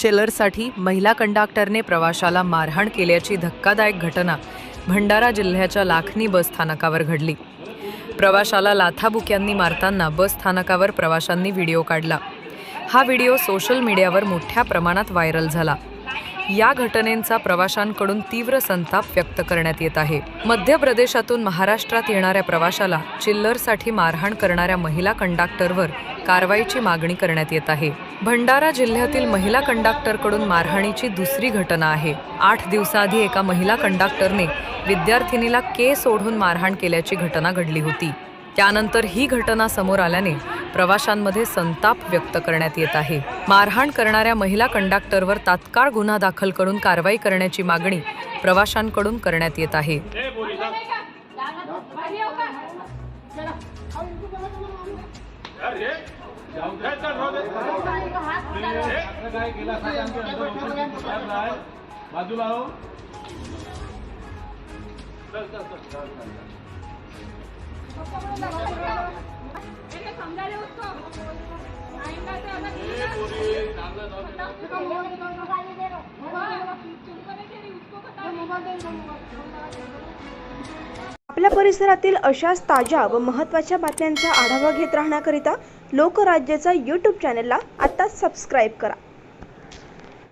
शेलरसाठी महिला कंडक्टरने प्रवाशाला मारहाण केल्याची धक्कादायक घटना भंडारा जिल्ह्याच्या लाखनी बस स्थानकावर घडली. प्रवाशाला लाथाबुक्यांनी मारताना बसस्थानकावर प्रवाशांनी व्हिडिओ काढला. हा व्हिडिओ सोशल मीडियावर मोठ्या प्रमाणात व्हायरल झाला. या घटनेचा प्रवाशांकडून तीव्र संताप व्यक्त करण्यात येत आहे. मध्य प्रदेशातून महाराष्ट्रात येणाऱ्या प्रवाशाला चिल्लरसाठी मारहाण करणाऱ्या महिला कंडक्टरवर कारवाईची मागणी करण्यात येत आहे. भंडारा जिल्ह्यातील महिला कंडक्टरकडून मारहाणीची दुसरी घटना आहे. आठ दिवसाआधी एका महिला कंडक्टरने विद्यार्थिनीला केस ओढून मारहाण केल्याची घटना घडली होती. त्यानंतर ही घटना समोर आल्याने प्रवाशांमध्ये संताप व्यक्त करण्यात येत आहे. मारहाण करणाऱ्या महिला कंडक्टरवर तात्काळ गुन्हा दाखल करून कारवाई करण्याची मागणी प्रवाशांकडून करण्यात येत आहे. बाजूला हो मैंने समझा रहे उसको आएगा आपल्या परिसरातील अशाच ताज्या व महत्त्वाच्या बातम्यांचा आढावा घेत राहण्याकरिता लोकराज्याचा यूट्यूब चॅनलला आत्ताच सबस्क्राईब करा.